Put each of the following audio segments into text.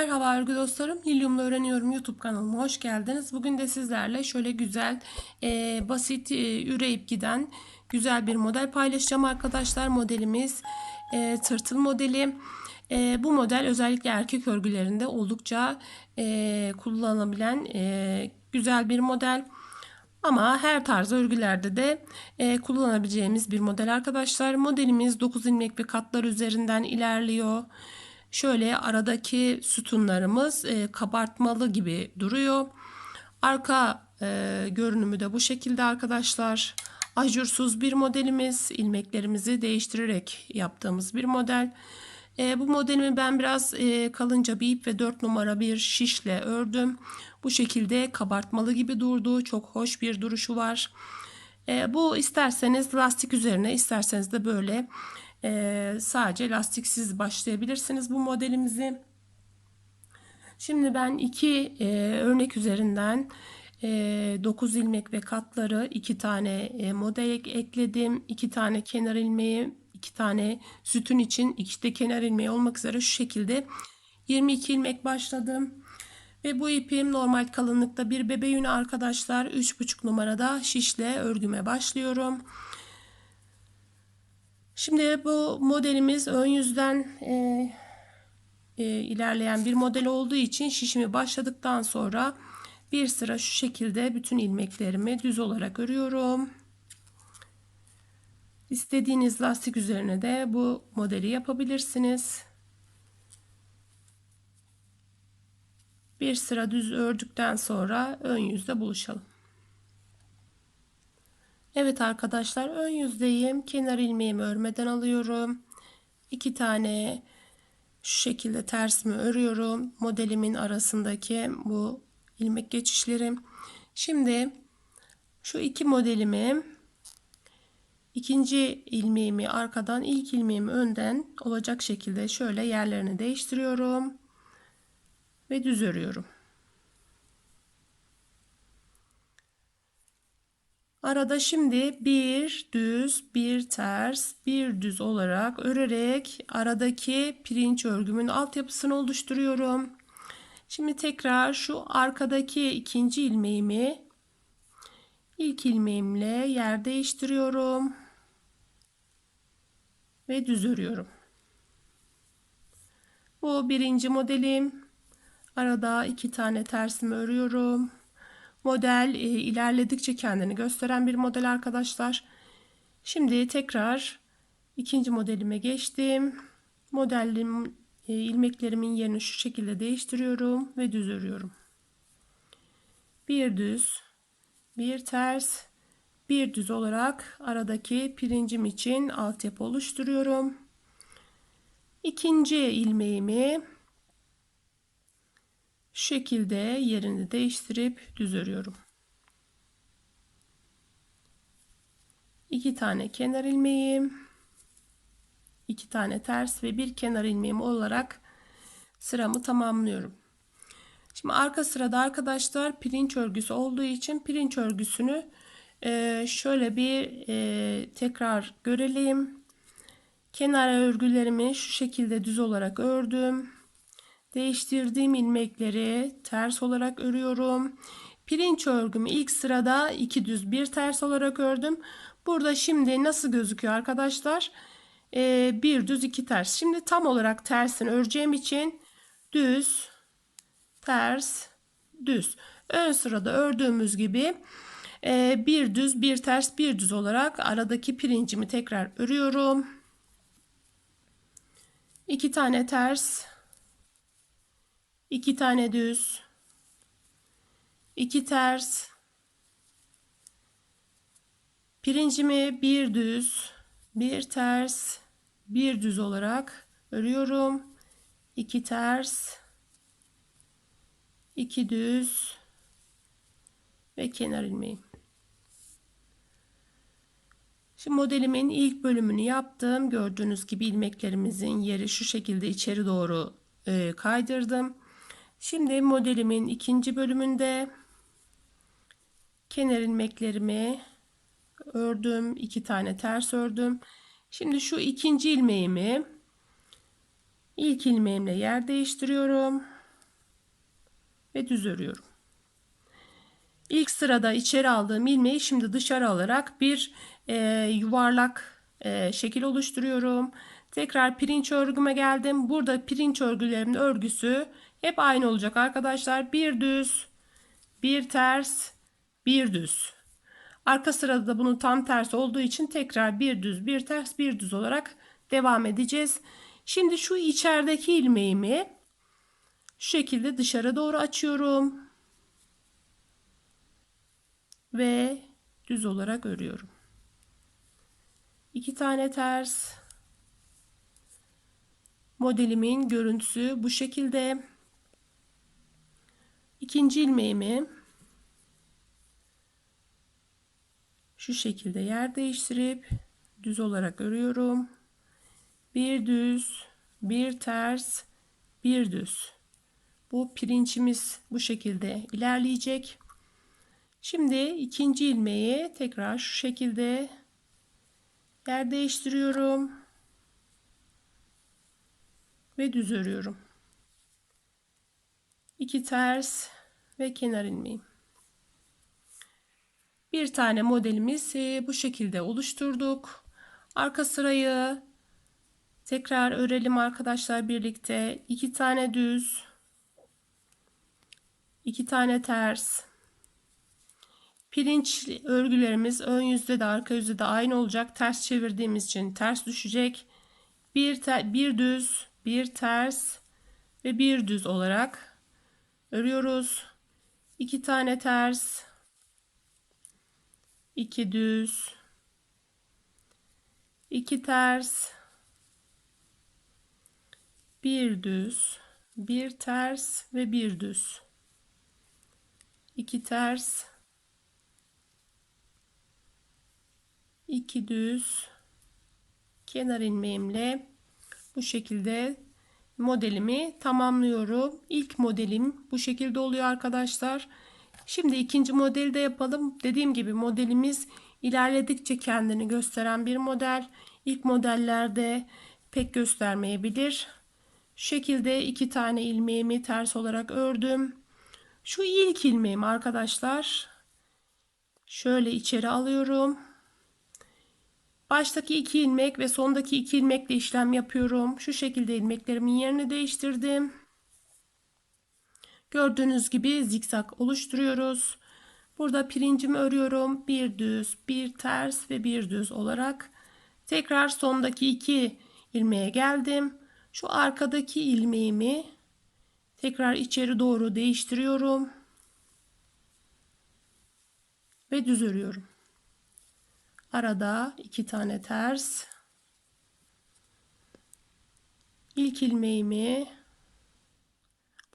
Merhaba örgü dostlarım. Lilyum'la öğreniyorum YouTube kanalıma hoş geldiniz. Bugün de sizlerle şöyle güzel, e, basit, e, üreyip giden güzel bir model paylaşacağım arkadaşlar. Modelimiz e, tırtıl modeli. E, bu model özellikle erkek örgülerinde oldukça e, kullanılabilen e, güzel bir model. Ama her tarz örgülerde de e, kullanabileceğimiz bir model arkadaşlar. Modelimiz 9 ilmek ve katlar üzerinden ilerliyor. Şöyle aradaki sütunlarımız e, kabartmalı gibi duruyor. Arka e, görünümü de bu şekilde arkadaşlar. Ajursuz bir modelimiz. ilmeklerimizi değiştirerek yaptığımız bir model. E, bu modelimi ben biraz e, kalınca bir ip ve 4 numara bir şişle ördüm. Bu şekilde kabartmalı gibi durdu. Çok hoş bir duruşu var. E, bu isterseniz lastik üzerine isterseniz de böyle e, sadece lastiksiz başlayabilirsiniz bu modelimizi. Şimdi ben iki e, örnek üzerinden e, 9 ilmek ve katları iki tane e, model ekledim. iki tane kenar ilmeği, iki tane sütun için iki de kenar ilmeği olmak üzere şu şekilde 22 ilmek başladım. Ve bu ipim normal kalınlıkta bir bebe yünü arkadaşlar. 3,5 numarada şişle örgüme başlıyorum. Şimdi bu modelimiz ön yüzden e, e, ilerleyen bir model olduğu için şişimi başladıktan sonra bir sıra şu şekilde bütün ilmeklerimi düz olarak örüyorum. İstediğiniz lastik üzerine de bu modeli yapabilirsiniz. Bir sıra düz ördükten sonra ön yüzde buluşalım. Evet arkadaşlar ön yüzdeyim. Kenar ilmeğimi örmeden alıyorum. İki tane şu şekilde tersimi örüyorum. Modelimin arasındaki bu ilmek geçişlerim. Şimdi şu iki modelimi ikinci ilmeğimi arkadan ilk ilmeğimi önden olacak şekilde şöyle yerlerini değiştiriyorum ve düz örüyorum. Arada şimdi bir düz, bir ters, bir düz olarak örerek aradaki pirinç örgümün altyapısını oluşturuyorum. Şimdi tekrar şu arkadaki ikinci ilmeğimi ilk ilmeğimle yer değiştiriyorum ve düz örüyorum. Bu birinci modelim. Arada iki tane tersimi örüyorum. Model e, ilerledikçe kendini gösteren bir model arkadaşlar. Şimdi tekrar ikinci modelime geçtim. Modelim e, ilmeklerimin yerini şu şekilde değiştiriyorum ve düz örüyorum. Bir düz, bir ters, bir düz olarak aradaki pirincim için altyapı oluşturuyorum. İkinci ilmeğimi şekilde yerini değiştirip düz örüyorum. İki tane kenar ilmeğim, iki tane ters ve bir kenar ilmeğim olarak sıramı tamamlıyorum. Şimdi arka sırada arkadaşlar pirinç örgüsü olduğu için pirinç örgüsünü e, şöyle bir e, tekrar görelim. Kenar örgülerimi şu şekilde düz olarak ördüm. Değiştirdiğim ilmekleri ters olarak örüyorum. Pirinç örgümü ilk sırada iki düz bir ters olarak ördüm. Burada şimdi nasıl gözüküyor arkadaşlar? Ee, bir düz iki ters. Şimdi tam olarak tersini öreceğim için düz, ters, düz. Ön sırada ördüğümüz gibi e, bir düz bir ters bir düz olarak aradaki pirincimi tekrar örüyorum. İki tane ters 2 tane düz, 2 ters, pirincimi bir düz, bir ters, bir düz olarak örüyorum. 2 ters, 2 düz ve kenar ilmeğim. Şimdi modelimin ilk bölümünü yaptım. Gördüğünüz gibi ilmeklerimizin yeri şu şekilde içeri doğru e, kaydırdım. Şimdi modelimin ikinci bölümünde kenar ilmeklerimi ördüm. iki tane ters ördüm. Şimdi şu ikinci ilmeğimi ilk ilmeğimle yer değiştiriyorum. ve düz örüyorum. İlk sırada içeri aldığım ilmeği şimdi dışarı alarak bir e, yuvarlak e, şekil oluşturuyorum. Tekrar pirinç örgüme geldim. Burada pirinç örgülerimin örgüsü hep aynı olacak arkadaşlar. Bir düz, bir ters, bir düz. Arka sırada da bunun tam tersi olduğu için tekrar bir düz, bir ters, bir düz olarak devam edeceğiz. Şimdi şu içerideki ilmeğimi şu şekilde dışarı doğru açıyorum. Ve düz olarak örüyorum. İki tane ters. Modelimin görüntüsü bu şekilde. İkinci ilmeğimi şu şekilde yer değiştirip düz olarak örüyorum. Bir düz, bir ters, bir düz. Bu pirincimiz bu şekilde ilerleyecek. Şimdi ikinci ilmeği tekrar şu şekilde yer değiştiriyorum ve düz örüyorum. İki ters ve kenar ilmeğim. Bir tane modelimizi bu şekilde oluşturduk. Arka sırayı tekrar örelim arkadaşlar birlikte. İki tane düz, iki tane ters. Pirinç örgülerimiz ön yüzde de arka yüzde de aynı olacak. Ters çevirdiğimiz için ters düşecek. Bir, bir düz, bir ters ve bir düz olarak örüyoruz. İki tane ters, iki düz, iki ters, bir düz, bir ters ve bir düz. iki ters, iki düz, kenar ilmeğimle bu şekilde modelimi tamamlıyorum. İlk modelim bu şekilde oluyor arkadaşlar. Şimdi ikinci modeli de yapalım. Dediğim gibi modelimiz ilerledikçe kendini gösteren bir model. İlk modellerde pek göstermeyebilir. Şu şekilde iki tane ilmeğimi ters olarak ördüm. Şu ilk ilmeğim arkadaşlar. Şöyle içeri alıyorum. Baştaki iki ilmek ve sondaki iki ilmekle işlem yapıyorum. Şu şekilde ilmeklerimin yerini değiştirdim. Gördüğünüz gibi zikzak oluşturuyoruz. Burada pirincimi örüyorum. Bir düz, bir ters ve bir düz olarak. Tekrar sondaki iki ilmeğe geldim. Şu arkadaki ilmeğimi tekrar içeri doğru değiştiriyorum. Ve düz örüyorum. Arada iki tane ters. İlk ilmeğimi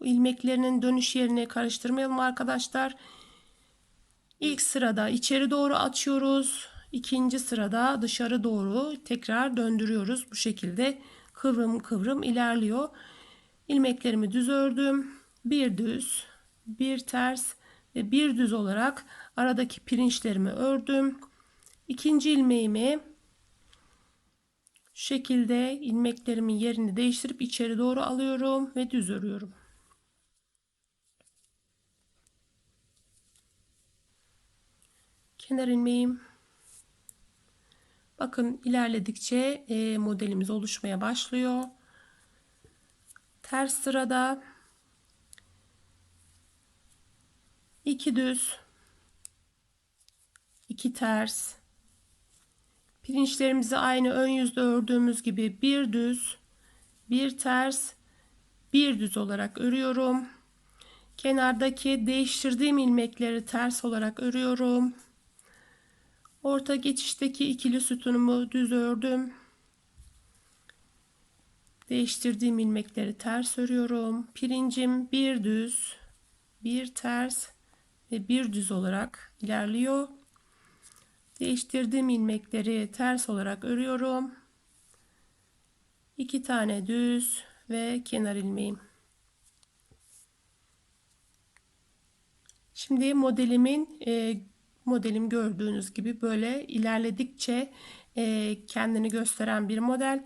bu ilmeklerinin dönüş yerini karıştırmayalım arkadaşlar. İlk sırada içeri doğru açıyoruz. İkinci sırada dışarı doğru tekrar döndürüyoruz. Bu şekilde kıvrım kıvrım ilerliyor. İlmeklerimi düz ördüm. Bir düz, bir ters ve bir düz olarak aradaki pirinçlerimi ördüm. İkinci ilmeğimi şu şekilde ilmeklerimin yerini değiştirip içeri doğru alıyorum ve düz örüyorum. Kenar ilmeğim. Bakın ilerledikçe e, modelimiz oluşmaya başlıyor. Ters sırada iki düz, iki ters, Pirinçlerimizi aynı ön yüzde ördüğümüz gibi bir düz, bir ters, bir düz olarak örüyorum. Kenardaki değiştirdiğim ilmekleri ters olarak örüyorum. Orta geçişteki ikili sütunumu düz ördüm. Değiştirdiğim ilmekleri ters örüyorum. Pirincim bir düz, bir ters ve bir düz olarak ilerliyor. Değiştirdiğim ilmekleri ters olarak örüyorum. İki tane düz ve kenar ilmeğim. Şimdi modelimin e, modelim gördüğünüz gibi böyle ilerledikçe e, kendini gösteren bir model.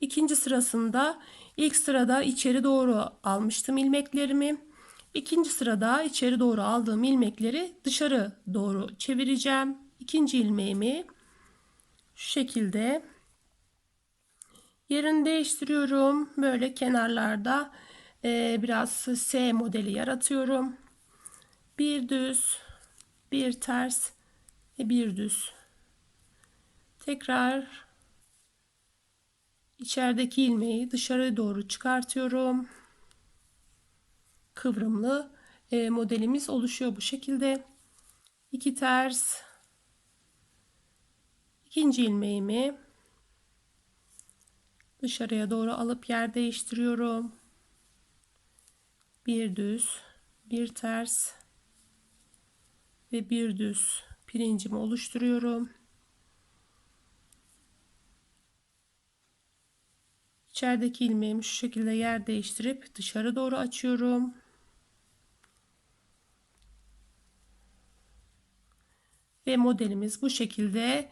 İkinci sırasında ilk sırada içeri doğru almıştım ilmeklerimi. İkinci sırada içeri doğru aldığım ilmekleri dışarı doğru çevireceğim. İkinci ilmeğimi şu şekilde yerini değiştiriyorum. Böyle kenarlarda e, biraz S modeli yaratıyorum. Bir düz, bir ters ve bir düz. Tekrar içerideki ilmeği dışarı doğru çıkartıyorum. Kıvrımlı e, modelimiz oluşuyor bu şekilde. İki ters, ikinci ilmeğimi dışarıya doğru alıp yer değiştiriyorum. Bir düz, bir ters ve bir düz pirincimi oluşturuyorum. İçerideki ilmeğimi şu şekilde yer değiştirip dışarı doğru açıyorum. Ve modelimiz bu şekilde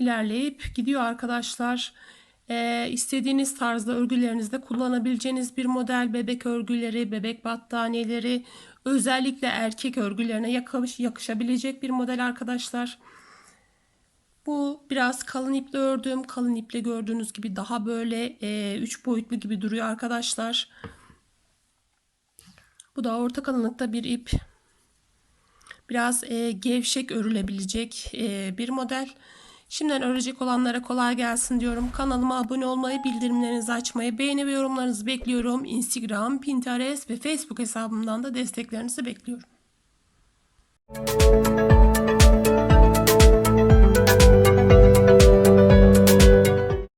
ilerleyip gidiyor arkadaşlar. Ee, istediğiniz tarzda örgülerinizde kullanabileceğiniz bir model bebek örgüleri, bebek battaniyeleri, özellikle erkek örgülerine yakış, yakışabilecek bir model arkadaşlar. Bu biraz kalın iple ördüm. Kalın iple gördüğünüz gibi daha böyle 3 e, boyutlu gibi duruyor arkadaşlar. Bu da orta kalınlıkta bir ip. Biraz e, gevşek örülebilecek e, bir model. Şimdiden örecek olanlara kolay gelsin diyorum. Kanalıma abone olmayı, bildirimlerinizi açmayı, beğeni ve yorumlarınızı bekliyorum. Instagram, Pinterest ve Facebook hesabımdan da desteklerinizi bekliyorum.